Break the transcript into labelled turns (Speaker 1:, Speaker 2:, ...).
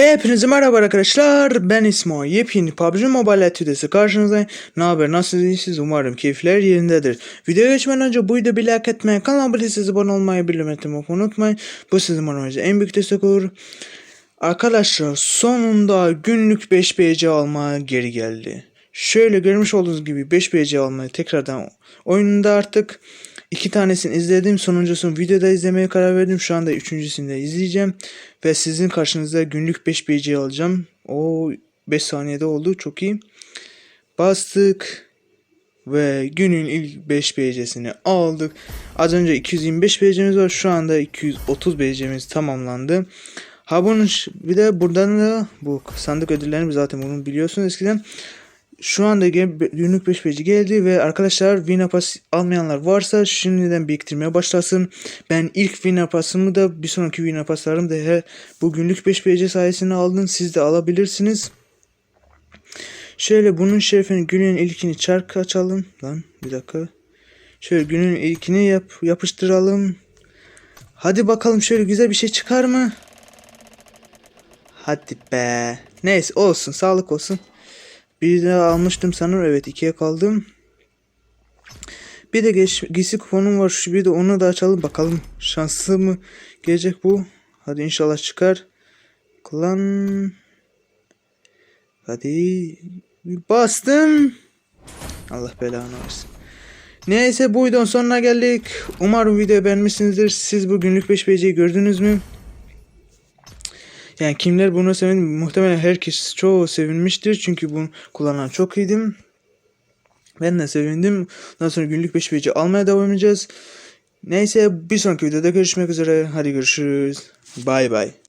Speaker 1: Hepinize merhaba arkadaşlar. Ben İsmo. Yepyeni PUBG Mobile Etüdesi karşınızdayım. Ne haber? Nasılsınız? İyisiniz? Umarım keyifler yerindedir. Videoya geçmeden önce bu videoyu like etmeyi, kanala abone abone olmayı, bildirim etmeyi unutmayın. Bu sizin bana en büyük destek olur. Arkadaşlar sonunda günlük 5 BC almaya geri geldi. Şöyle görmüş olduğunuz gibi 5 BC almayı tekrardan oyununda artık iki tanesini izledim. Sonuncusunu videoda izlemeye karar verdim. Şu anda üçüncüsünü de izleyeceğim. Ve sizin karşınızda günlük 5 BC alacağım. O 5 saniyede oldu. Çok iyi. Bastık. Ve günün ilk 5 BC'sini aldık. Az önce 225 BC'miz var. Şu anda 230 BC'miz tamamlandı. Ha bunun bir de buradan da bu sandık ödüllerini zaten bunu biliyorsunuz eskiden. Şu anda günlük 5 BC geldi ve arkadaşlar Win Pass almayanlar varsa şimdiden biriktirmeye başlasın. Ben ilk Win Pass'ımı da bir sonraki Win Pass'larımı da he, bu günlük 5 BC sayesinde aldım. Siz de alabilirsiniz. Şöyle bunun şerefine günün ilkini çark açalım. Lan bir dakika. Şöyle günün ilkini yap, yapıştıralım. Hadi bakalım şöyle güzel bir şey çıkar mı? Hadi be. Neyse olsun sağlık olsun. Bir de almıştım sanırım. Evet ikiye kaldım. Bir de geç, giysi kuponum var. Şu bir de onu da açalım bakalım. Şanslı mı gelecek bu? Hadi inşallah çıkar. Klan. Hadi. Bastım. Allah belanı versin. Neyse bu videonun sonuna geldik. Umarım videoyu beğenmişsinizdir. Siz bu günlük 5 BC'yi gördünüz mü? Yani kimler bunu sevindi? Muhtemelen herkes çoğu sevinmiştir. Çünkü bunu kullanan çok iyiydim. Ben de sevindim. Ondan sonra günlük 5 BC almaya devam edeceğiz. Neyse bir sonraki videoda görüşmek üzere. Hadi görüşürüz. Bay bay.